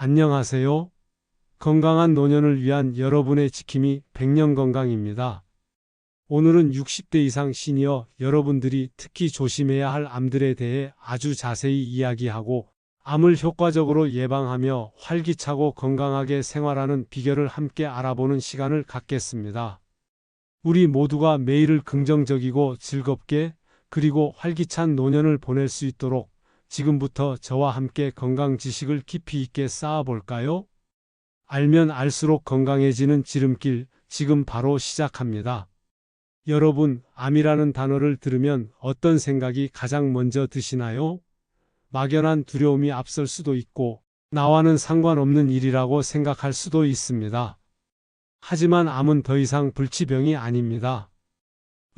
안녕하세요. 건강한 노년을 위한 여러분의 지킴이 100년 건강입니다. 오늘은 60대 이상 시니어 여러분들이 특히 조심해야 할 암들에 대해 아주 자세히 이야기하고 암을 효과적으로 예방하며 활기차고 건강하게 생활하는 비결을 함께 알아보는 시간을 갖겠습니다. 우리 모두가 매일을 긍정적이고 즐겁게 그리고 활기찬 노년을 보낼 수 있도록 지금부터 저와 함께 건강 지식을 깊이 있게 쌓아볼까요? 알면 알수록 건강해지는 지름길 지금 바로 시작합니다. 여러분, 암이라는 단어를 들으면 어떤 생각이 가장 먼저 드시나요? 막연한 두려움이 앞설 수도 있고 나와는 상관없는 일이라고 생각할 수도 있습니다. 하지만 암은 더 이상 불치병이 아닙니다.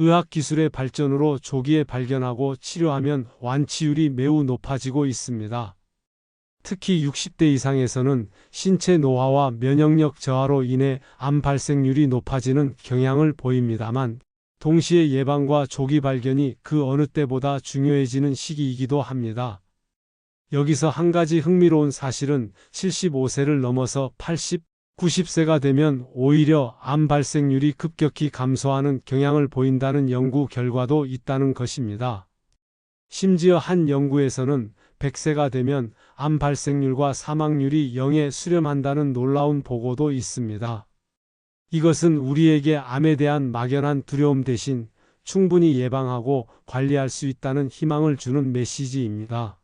의학기술의 발전으로 조기에 발견하고 치료하면 완치율이 매우 높아지고 있습니다. 특히 60대 이상에서는 신체 노화와 면역력 저하로 인해 암 발생률이 높아지는 경향을 보입니다만, 동시에 예방과 조기 발견이 그 어느 때보다 중요해지는 시기이기도 합니다. 여기서 한 가지 흥미로운 사실은 75세를 넘어서 80, 90세가 되면 오히려 암 발생률이 급격히 감소하는 경향을 보인다는 연구 결과도 있다는 것입니다. 심지어 한 연구에서는 100세가 되면 암 발생률과 사망률이 0에 수렴한다는 놀라운 보고도 있습니다. 이것은 우리에게 암에 대한 막연한 두려움 대신 충분히 예방하고 관리할 수 있다는 희망을 주는 메시지입니다.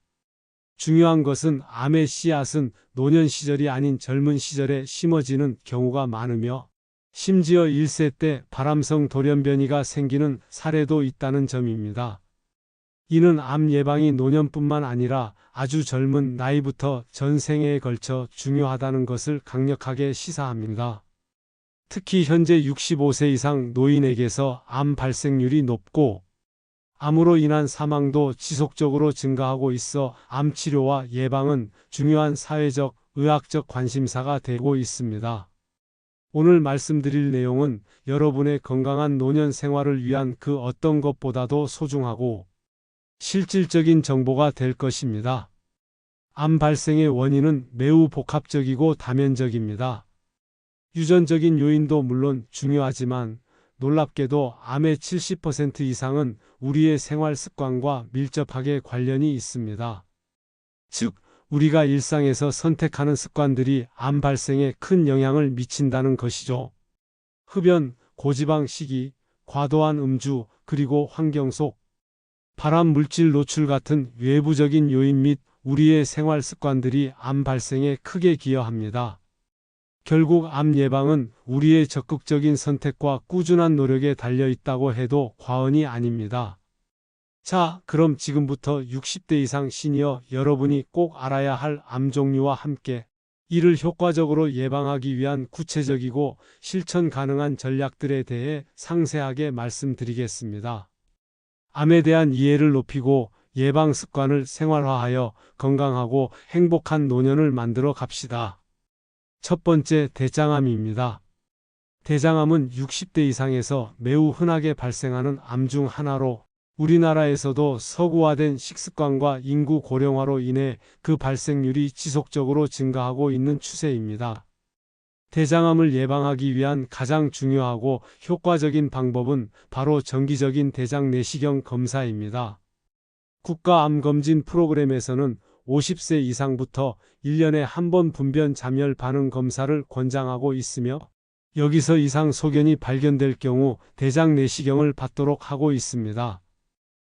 중요한 것은 암의 씨앗은 노년 시절이 아닌 젊은 시절에 심어지는 경우가 많으며 심지어 1세 때 바람성 돌연변이가 생기는 사례도 있다는 점입니다. 이는 암 예방이 노년뿐만 아니라 아주 젊은 나이부터 전생에 걸쳐 중요하다는 것을 강력하게 시사합니다. 특히 현재 65세 이상 노인에게서 암 발생률이 높고 암으로 인한 사망도 지속적으로 증가하고 있어 암 치료와 예방은 중요한 사회적, 의학적 관심사가 되고 있습니다. 오늘 말씀드릴 내용은 여러분의 건강한 노년 생활을 위한 그 어떤 것보다도 소중하고 실질적인 정보가 될 것입니다. 암 발생의 원인은 매우 복합적이고 다면적입니다. 유전적인 요인도 물론 중요하지만 놀랍게도 암의 70% 이상은 우리의 생활 습관과 밀접하게 관련이 있습니다. 즉, 우리가 일상에서 선택하는 습관들이 암 발생에 큰 영향을 미친다는 것이죠. 흡연, 고지방 식이, 과도한 음주, 그리고 환경 속 발암 물질 노출 같은 외부적인 요인 및 우리의 생활 습관들이 암 발생에 크게 기여합니다. 결국 암 예방은 우리의 적극적인 선택과 꾸준한 노력에 달려 있다고 해도 과언이 아닙니다. 자, 그럼 지금부터 60대 이상 시니어 여러분이 꼭 알아야 할 암 종류와 함께 이를 효과적으로 예방하기 위한 구체적이고 실천 가능한 전략들에 대해 상세하게 말씀드리겠습니다. 암에 대한 이해를 높이고 예방 습관을 생활화하여 건강하고 행복한 노년을 만들어 갑시다. 첫 번째 대장암입니다. 대장암은 60대 이상에서 매우 흔하게 발생하는 암 중 하나로 우리나라에서도 서구화된 식습관과 인구 고령화로 인해 그 발생률이 지속적으로 증가하고 있는 추세입니다. 대장암을 예방하기 위한 가장 중요하고 효과적인 방법은 바로 정기적인 대장 내시경 검사입니다. 국가암검진 프로그램에서는 50세 이상부터 1년에 한 번 분변 잠열 반응 검사를 권장하고 있으며 여기서 이상 소견이 발견될 경우 대장 내시경을 받도록 하고 있습니다.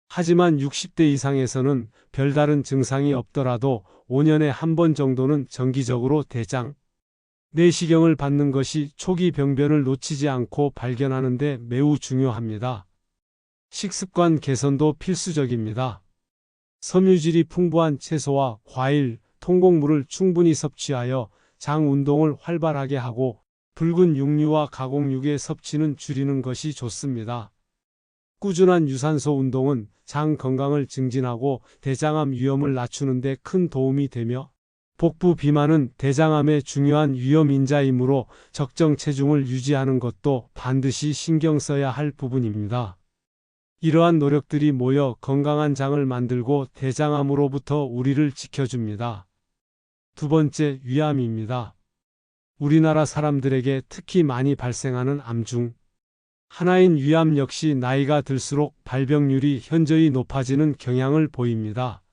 하지만 60대 이상에서는 별다른 증상이 없더라도 5년에 한 번 정도는 정기적으로 대장 내시경을 받는 것이 초기 병변을 놓치지 않고 발견하는 데 매우 중요합니다. 식습관 개선도 필수적입니다. 섬유질이 풍부한 채소와 과일, 통곡물을 충분히 섭취하여 장 운동을 활발하게 하고 붉은 육류와 가공육의 섭취는 줄이는 것이 좋습니다. 꾸준한 유산소 운동은 장 건강을 증진하고 대장암 위험을 낮추는 데 큰 도움이 되며 복부 비만은 대장암의 중요한 위험 인자이므로 적정 체중을 유지하는 것도 반드시 신경 써야 할 부분입니다. 이러한 노력들이 모여 건강한 장을 만들고 대장암으로부터 우리를 지켜줍니다. 두 번째, 위암입니다. 우리나라 사람들에게 특히 많이 발생하는 암 중 하나인 위암 역시 나이가 들수록 발병률이 현저히 높아지는 경향을 보입니다.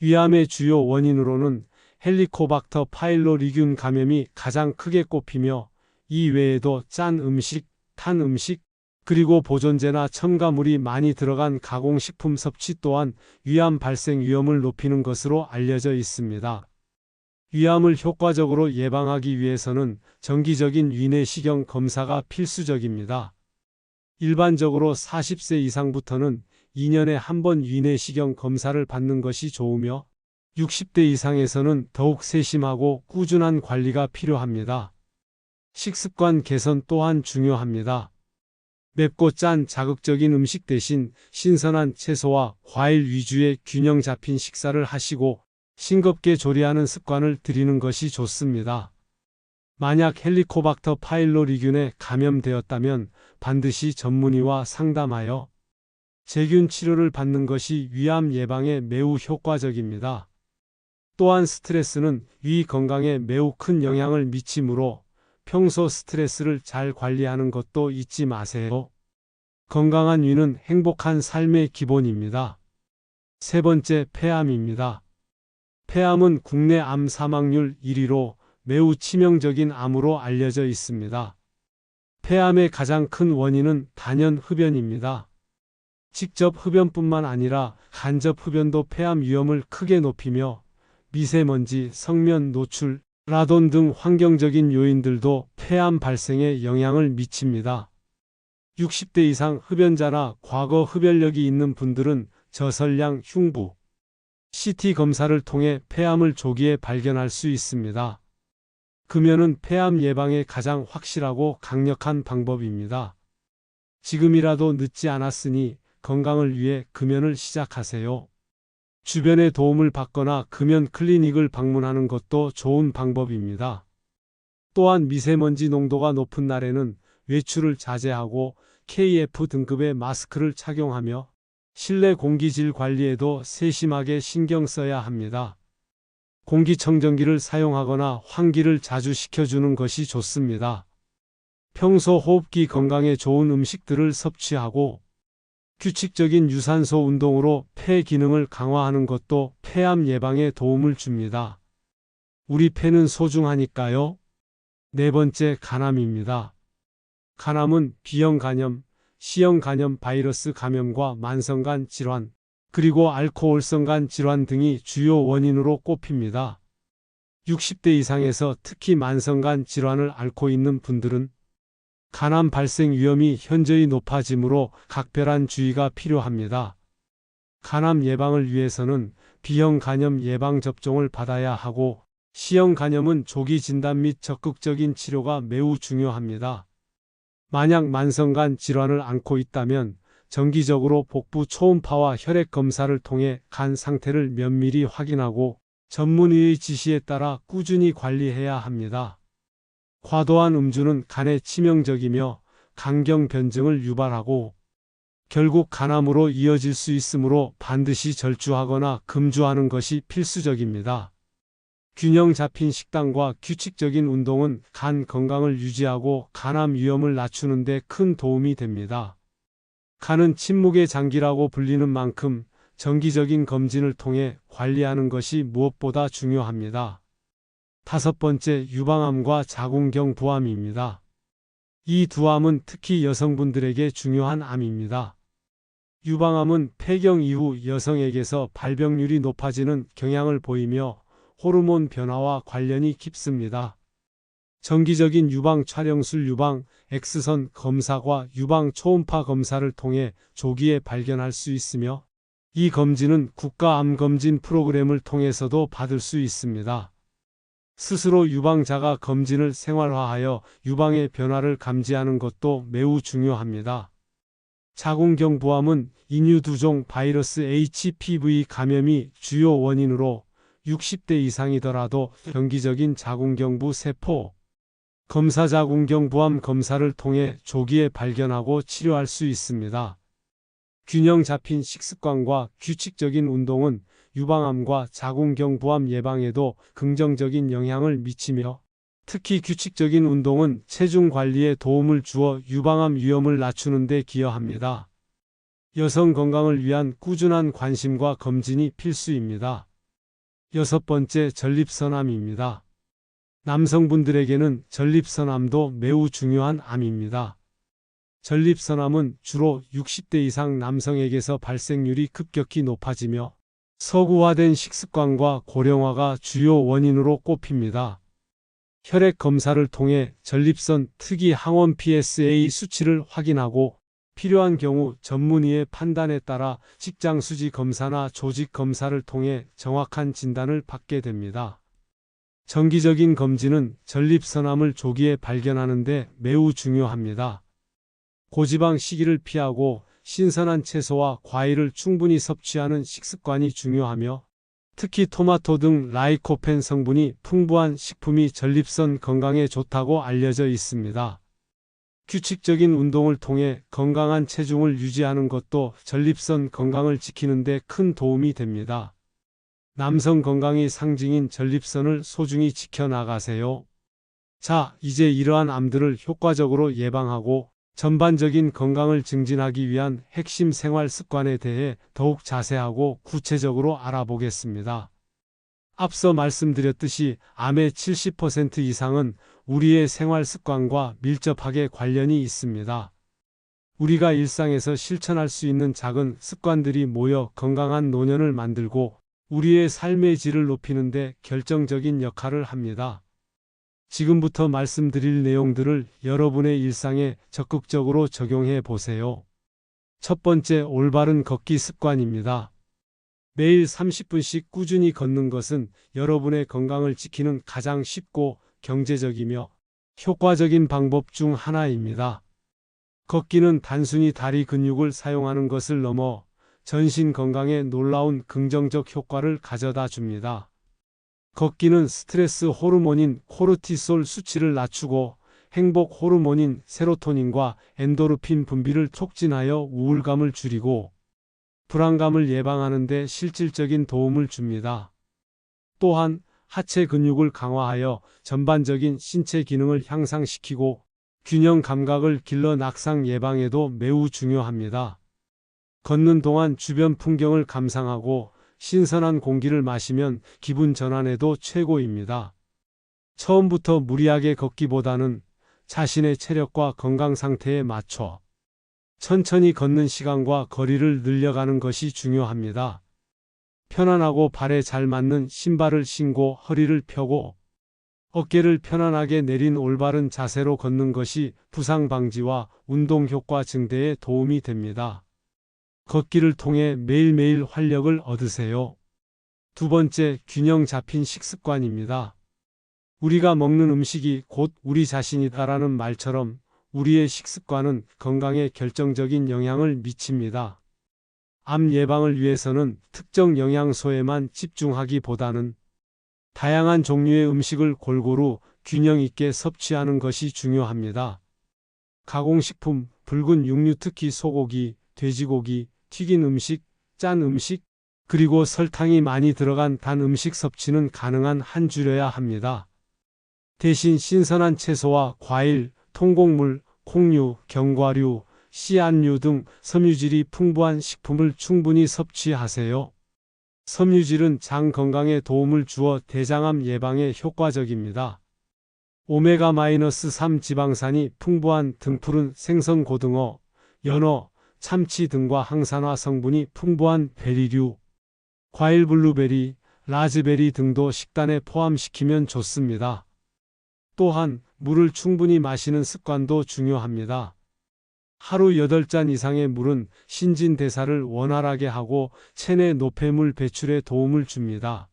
위암의 주요 원인으로는 헬리코박터 파일로리균 감염이 가장 크게 꼽히며 이 외에도 짠 음식, 탄 음식, 그리고 보존제나 첨가물이 많이 들어간 가공식품 섭취 또한 위암 발생 위험을 높이는 것으로 알려져 있습니다. 위암을 효과적으로 예방하기 위해서는 정기적인 위내시경 검사가 필수적입니다. 일반적으로 40세 이상부터는 2년에 한 번 위내시경 검사를 받는 것이 좋으며 60대 이상에서는 더욱 세심하고 꾸준한 관리가 필요합니다. 식습관 개선 또한 중요합니다. 맵고 짠 자극적인 음식 대신 신선한 채소와 과일 위주의 균형 잡힌 식사를 하시고 싱겁게 조리하는 습관을 들이는 것이 좋습니다. 만약 헬리코박터 파일로리균에 감염되었다면 반드시 전문의와 상담하여 제균 치료를 받는 것이 위암 예방에 매우 효과적입니다. 또한 스트레스는 위 건강에 매우 큰 영향을 미치므로 평소 스트레스를 잘 관리하는 것도 잊지 마세요. 건강한 위는 행복한 삶의 기본입니다. 세 번째, 폐암입니다. 폐암은 국내 암 사망률 1위로 매우 치명적인 암으로 알려져 있습니다. 폐암의 가장 큰 원인은 단연 흡연입니다. 직접 흡연뿐만 아니라 간접 흡연도 폐암 위험을 크게 높이며 미세먼지, 성면 노출, 라돈 등 환경적인 요인들도 폐암 발생에 영향을 미칩니다. 60대 이상 흡연자나 과거 흡연력이 있는 분들은 저설량 흉부, CT 검사를 통해 폐암을 조기에 발견할 수 있습니다. 금연은 폐암 예방에 가장 확실하고 강력한 방법입니다. 지금이라도 늦지 않았으니 건강을 위해 금연을 시작하세요. 주변의 도움을 받거나 금연 클리닉을 방문하는 것도 좋은 방법입니다. 또한 미세먼지 농도가 높은 날에는 외출을 자제하고 KF 등급의 마스크를 착용하며 실내 공기질 관리에도 세심하게 신경 써야 합니다. 공기청정기를 사용하거나 환기를 자주 시켜주는 것이 좋습니다. 평소 호흡기 건강에 좋은 음식들을 섭취하고 규칙적인 유산소 운동으로 폐 기능을 강화하는 것도 폐암 예방에 도움을 줍니다. 우리 폐는 소중하니까요. 네 번째 간암입니다. 간암은 B형 간염, C형 간염 바이러스 감염과 만성간 질환, 그리고 알코올성 간 질환 등이 주요 원인으로 꼽힙니다. 60대 이상에서 특히 만성간 질환을 앓고 있는 분들은 간암 발생 위험이 현저히 높아지므로 각별한 주의가 필요합니다. 간암 예방을 위해서는 B형 간염 예방 접종을 받아야 하고 C형 간염은 조기 진단 및 적극적인 치료가 매우 중요합니다. 만약 만성간 질환을 앓고 있다면 정기적으로 복부 초음파와 혈액 검사를 통해 간 상태를 면밀히 확인하고 전문의의 지시에 따라 꾸준히 관리해야 합니다. 과도한 음주는 간에 치명적이며 강경 변증을 유발하고 결국 간암으로 이어질 수 있으므로 반드시 절주하거나 금주하는 것이 필수적입니다. 균형 잡힌 식단과 규칙적인 운동은 간 건강을 유지하고 간암 위험을 낮추는 데 큰 도움이 됩니다. 간은 침묵의 장기라고 불리는 만큼 정기적인 검진을 통해 관리하는 것이 무엇보다 중요합니다. 다섯 번째, 유방암과 자궁경 부암입니다. 이 두 암은 특히 여성분들에게 중요한 암입니다. 유방암은 폐경 이후 여성에게서 발병률이 높아지는 경향을 보이며 호르몬 변화와 관련이 깊습니다. 정기적인 유방 촬영술 유방 X선 검사와 유방 초음파 검사를 통해 조기에 발견할 수 있으며 이 검진은 국가암검진 프로그램을 통해서도 받을 수 있습니다. 스스로 유방자가 검진을 생활화하여 유방의 변화를 감지하는 것도 매우 중요합니다. 자궁경 부암은 인유두종 바이러스 HPV 감염이 주요 원인으로 60대 이상이더라도 정기적인 자궁경부 세포 검사 자궁경 부암 검사를 통해 조기에 발견하고 치료할 수 있습니다. 균형 잡힌 식습관과 규칙적인 운동은 유방암과 자궁경부암 예방에도 긍정적인 영향을 미치며 특히 규칙적인 운동은 체중 관리에 도움을 주어 유방암 위험을 낮추는 데 기여합니다. 여성 건강을 위한 꾸준한 관심과 검진이 필수입니다. 여섯 번째 전립선암입니다. 남성분들에게는 전립선암도 매우 중요한 암입니다. 전립선암은 주로 60대 이상 남성에게서 발생률이 급격히 높아지며 서구화된 식습관과 고령화가 주요 원인으로 꼽힙니다. 혈액 검사를 통해 전립선 특이 항원 PSA 수치를 확인하고 필요한 경우 전문의의 판단에 따라 직장 수지 검사나 조직 검사를 통해 정확한 진단을 받게 됩니다. 정기적인 검진은 전립선암을 조기에 발견하는 데 매우 중요합니다. 고지방 시기를 피하고 신선한 채소와 과일을 충분히 섭취하는 식습관이 중요하며 특히 토마토 등 라이코펜 성분이 풍부한 식품이 전립선 건강에 좋다고 알려져 있습니다. 규칙적인 운동을 통해 건강한 체중을 유지하는 것도 전립선 건강을 지키는 데 큰 도움이 됩니다. 남성 건강의 상징인 전립선을 소중히 지켜나가세요. 자, 이제 이러한 암들을 효과적으로 예방하고 전반적인 건강을 증진하기 위한 핵심 생활 습관에 대해 더욱 자세하고 구체적으로 알아보겠습니다. 앞서 말씀드렸듯이 암의 70% 이상은 우리의 생활 습관과 밀접하게 관련이 있습니다. 우리가 일상에서 실천할 수 있는 작은 습관들이 모여 건강한 노년을 만들고 우리의 삶의 질을 높이는 데 결정적인 역할을 합니다. 지금부터 말씀드릴 내용들을 여러분의 일상에 적극적으로 적용해 보세요. 첫 번째 올바른 걷기 습관입니다. 매일 30분씩 꾸준히 걷는 것은 여러분의 건강을 지키는 가장 쉽고 경제적이며 효과적인 방법 중 하나입니다. 걷기는 단순히 다리 근육을 사용하는 것을 넘어 전신 건강에 놀라운 긍정적 효과를 가져다 줍니다. 걷기는 스트레스 호르몬인 코르티솔 수치를 낮추고 행복 호르몬인 세로토닌과 엔도르핀 분비를 촉진하여 우울감을 줄이고 불안감을 예방하는 데 실질적인 도움을 줍니다. 또한 하체 근육을 강화하여 전반적인 신체 기능을 향상시키고 균형 감각을 길러 낙상 예방에도 매우 중요합니다. 걷는 동안 주변 풍경을 감상하고 신선한 공기를 마시면 기분 전환에도 최고입니다. 처음부터 무리하게 걷기보다는 자신의 체력과 건강 상태에 맞춰 천천히 걷는 시간과 거리를 늘려가는 것이 중요합니다. 편안하고 발에 잘 맞는 신발을 신고 허리를 펴고 어깨를 편안하게 내린 올바른 자세로 걷는 것이 부상 방지와 운동 효과 증대에 도움이 됩니다. 걷기를 통해 매일매일 활력을 얻으세요. 두 번째, 균형 잡힌 식습관입니다. 우리가 먹는 음식이 곧 우리 자신이다라는 말처럼 우리의 식습관은 건강에 결정적인 영향을 미칩니다. 암 예방을 위해서는 특정 영양소에만 집중하기보다는 다양한 종류의 음식을 골고루 균형 있게 섭취하는 것이 중요합니다. 가공식품, 붉은 육류 특히 소고기, 돼지고기, 튀긴 음식, 짠 음식, 그리고 설탕이 많이 들어간 단 음식 섭취는 가능한 한 줄여야 합니다. 대신 신선한 채소와 과일, 통곡물, 콩류, 견과류, 씨앗류 등 섬유질이 풍부한 식품을 충분히 섭취하세요. 섬유질은 장 건강에 도움을 주어 대장암 예방에 효과적입니다. 오메가-3 지방산이 풍부한 등푸른 생선 고등어, 연어, 참치 등과 항산화 성분이 풍부한 베리류, 과일 블루베리, 라즈베리 등도 식단에 포함시키면 좋습니다. 또한 물을 충분히 마시는 습관도 중요합니다. 하루 8잔 이상의 물은 신진대사를 원활하게 하고 체내 노폐물 배출에 도움을 줍니다.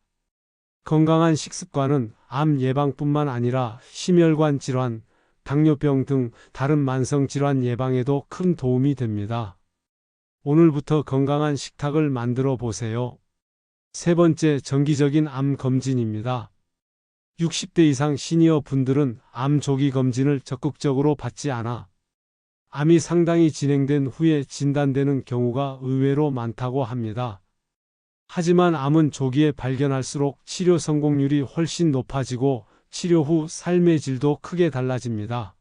건강한 식습관은 암 예방뿐만 아니라 심혈관 질환, 당뇨병 등 다른 만성 질환 예방에도 큰 도움이 됩니다. 오늘부터 건강한 식탁을 만들어 보세요. 세 번째 정기적인 암 검진입니다. 60대 이상 시니어 분들은 암 조기 검진을 적극적으로 받지 않아 암이 상당히 진행된 후에 진단되는 경우가 의외로 많다고 합니다. 하지만 암은 조기에 발견할수록 치료 성공률이 훨씬 높아지고 치료 후 삶의 질도 크게 달라집니다.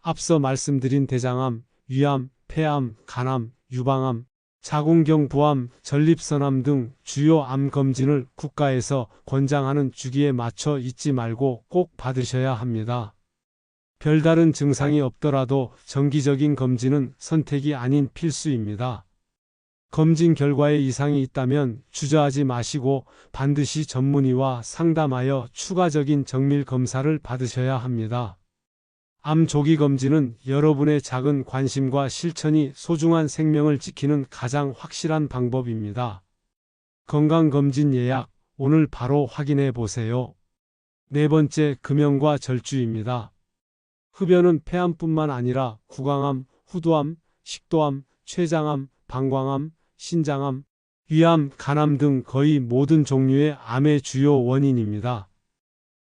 앞서 말씀드린 대장암, 위암, 폐암, 간암, 유방암, 자궁경 부암, 전립선암 등 주요 암 검진을 국가에서 권장하는 주기에 맞춰 잊지 말고 꼭 받으셔야 합니다. 별다른 증상이 없더라도 정기적인 검진은 선택이 아닌 필수입니다. 검진 결과에 이상이 있다면 주저하지 마시고 반드시 전문의와 상담하여 추가적인 정밀 검사를 받으셔야 합니다. 암 조기 검진은 여러분의 작은 관심과 실천이 소중한 생명을 지키는 가장 확실한 방법입니다. 건강검진 예약 오늘 바로 확인해 보세요. 네 번째 금연과 절주입니다. 흡연은 폐암뿐만 아니라 구강암, 후두암, 식도암, 췌장암, 방광암, 신장암, 위암, 간암 등 거의 모든 종류의 암의 주요 원인입니다.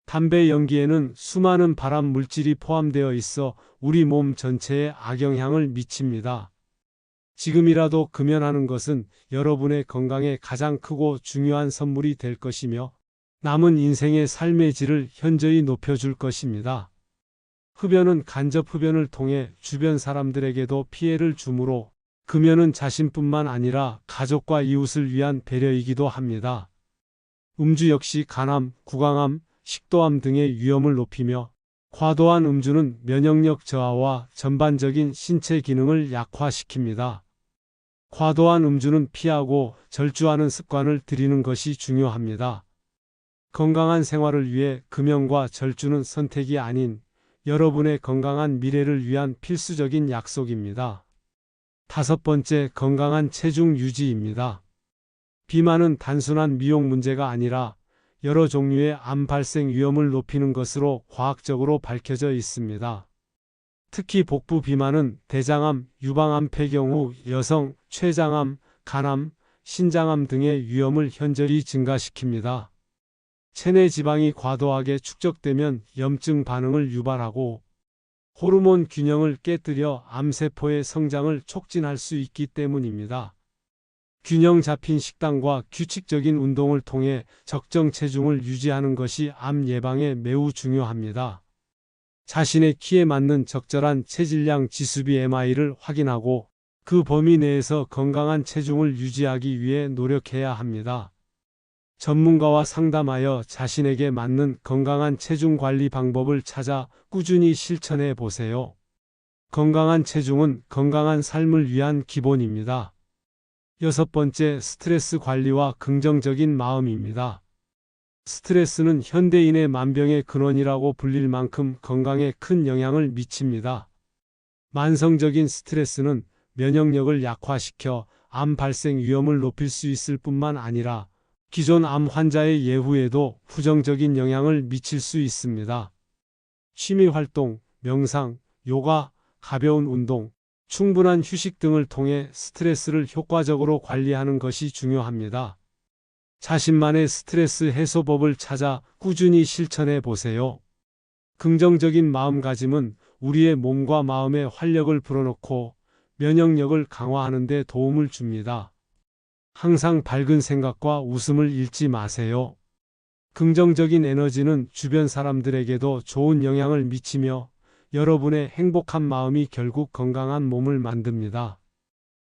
담배 연기에는 수많은 발암 물질이 포함되어 있어 우리 몸 전체에 악영향을 미칩니다. 지금이라도 금연하는 것은 여러분의 건강에 가장 크고 중요한 선물이 될 것이며 남은 인생의 삶의 질을 현저히 높여줄 것입니다. 흡연은 간접 흡연을 통해 주변 사람들에게도 피해를 주므로 금연은 자신뿐만 아니라 가족과 이웃을 위한 배려이기도 합니다. 음주 역시 간암, 구강암, 식도암 등의 위험을 높이며 과도한 음주는 면역력 저하와 전반적인 신체 기능을 약화시킵니다. 과도한 음주는 피하고 절주하는 습관을 들이는 것이 중요합니다. 건강한 생활을 위해 금연과 절주는 선택이 아닌 여러분의 건강한 미래를 위한 필수적인 약속입니다. 다섯 번째 건강한 체중 유지입니다. 비만은 단순한 미용 문제가 아니라 여러 종류의 암 발생 위험을 높이는 것으로 과학적으로 밝혀져 있습니다. 특히 복부 비만은 대장암, 유방암 폐경 후 여성, 췌장암, 간암, 신장암 등의 위험을 현저히 증가시킵니다. 체내 지방이 과도하게 축적되면 염증 반응을 유발하고 호르몬 균형을 깨뜨려 암세포의 성장을 촉진할 수 있기 때문입니다. 균형 잡힌 식단과 규칙적인 운동을 통해 적정 체중을 유지하는 것이 암 예방에 매우 중요합니다. 자신의 키에 맞는 적절한 체질량 지수 BMI를 확인하고 그 범위 내에서 건강한 체중을 유지하기 위해 노력해야 합니다. 전문가와 상담하여 자신에게 맞는 건강한 체중 관리 방법을 찾아 꾸준히 실천해 보세요. 건강한 체중은 건강한 삶을 위한 기본입니다. 여섯 번째, 스트레스 관리와 긍정적인 마음입니다. 스트레스는 현대인의 만병의 근원이라고 불릴 만큼 건강에 큰 영향을 미칩니다. 만성적인 스트레스는 면역력을 약화시켜 암 발생 위험을 높일 수 있을 뿐만 아니라 기존 암 환자의 예후에도 부정적인 영향을 미칠 수 있습니다. 취미 활동, 명상, 요가, 가벼운 운동, 충분한 휴식 등을 통해 스트레스를 효과적으로 관리하는 것이 중요합니다. 자신만의 스트레스 해소법을 찾아 꾸준히 실천해 보세요. 긍정적인 마음가짐은 우리의 몸과 마음에 활력을 불어넣고 면역력을 강화하는 데 도움을 줍니다. 항상 밝은 생각과 웃음을 잃지 마세요. 긍정적인 에너지는 주변 사람들에게도 좋은 영향을 미치며 여러분의 행복한 마음이 결국 건강한 몸을 만듭니다.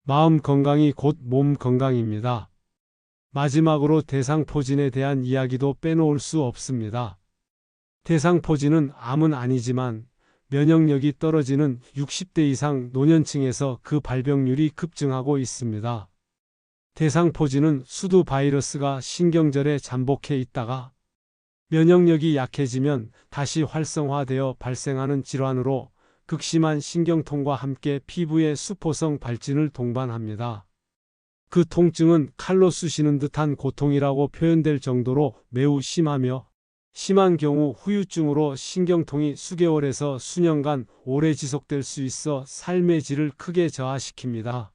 마음 건강이 곧 몸 건강입니다. 마지막으로 대상포진에 대한 이야기도 빼놓을 수 없습니다. 대상포진은 암은 아니지만 면역력이 떨어지는 60대 이상 노년층에서 그 발병률이 급증하고 있습니다. 대상포진은 수두 바이러스가 신경절에 잠복해 있다가 면역력이 약해지면 다시 활성화되어 발생하는 질환으로 극심한 신경통과 함께 피부의 수포성 발진을 동반합니다. 그 통증은 칼로 쑤시는 듯한 고통이라고 표현될 정도로 매우 심하며 심한 경우 후유증으로 신경통이 수개월에서 수년간 오래 지속될 수 있어 삶의 질을 크게 저하시킵니다.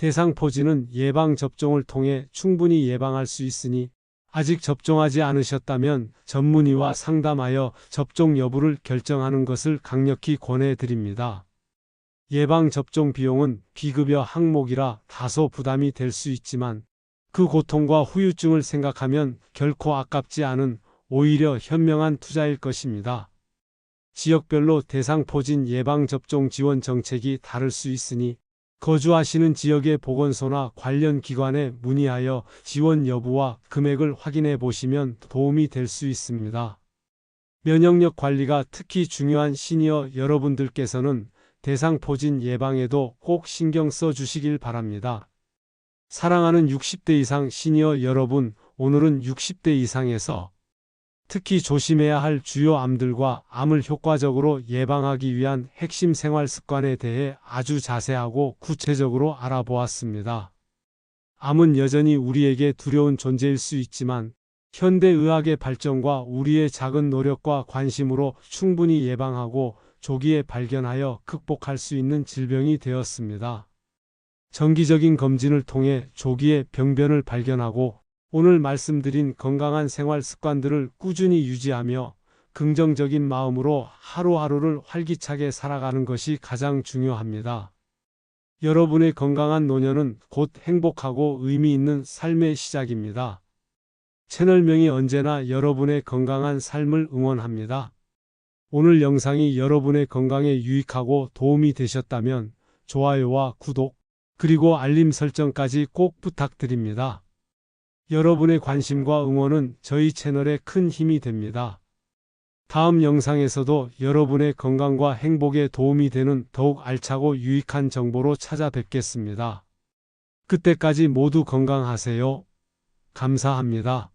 대상포진은 예방접종을 통해 충분히 예방할 수 있으니 아직 접종하지 않으셨다면 전문의와 상담하여 접종 여부를 결정하는 것을 강력히 권해드립니다. 예방접종 비용은 비급여 항목이라 다소 부담이 될 수 있지만 그 고통과 후유증을 생각하면 결코 아깝지 않은 오히려 현명한 투자일 것입니다. 지역별로 대상포진 예방접종 지원 정책이 다를 수 있으니 거주하시는 지역의 보건소나 관련 기관에 문의하여 지원 여부와 금액을 확인해 보시면 도움이 될 수 있습니다. 면역력 관리가 특히 중요한 시니어 여러분들께서는 대상포진 예방에도 꼭 신경 써 주시길 바랍니다. 사랑하는 60대 이상 시니어 여러분, 오늘은 60대 이상에서 특히 조심해야 할 주요 암들과 암을 효과적으로 예방하기 위한 핵심 생활 습관에 대해 아주 자세하고 구체적으로 알아보았습니다. 암은 여전히 우리에게 두려운 존재일 수 있지만 현대의학의 발전과 우리의 작은 노력과 관심으로 충분히 예방하고 조기에 발견하여 극복할 수 있는 질병이 되었습니다. 정기적인 검진을 통해 조기에 병변을 발견하고 오늘 말씀드린 건강한 생활 습관들을 꾸준히 유지하며 긍정적인 마음으로 하루하루를 활기차게 살아가는 것이 가장 중요합니다. 여러분의 건강한 노년은 곧 행복하고 의미 있는 삶의 시작입니다. 채널명이 언제나 여러분의 건강한 삶을 응원합니다. 오늘 영상이 여러분의 건강에 유익하고 도움이 되셨다면 좋아요와 구독, 그리고 알림 설정까지 꼭 부탁드립니다. 여러분의 관심과 응원은 저희 채널에 큰 힘이 됩니다. 다음 영상에서도 여러분의 건강과 행복에 도움이 되는 더욱 알차고 유익한 정보로 찾아뵙겠습니다. 그때까지 모두 건강하세요. 감사합니다.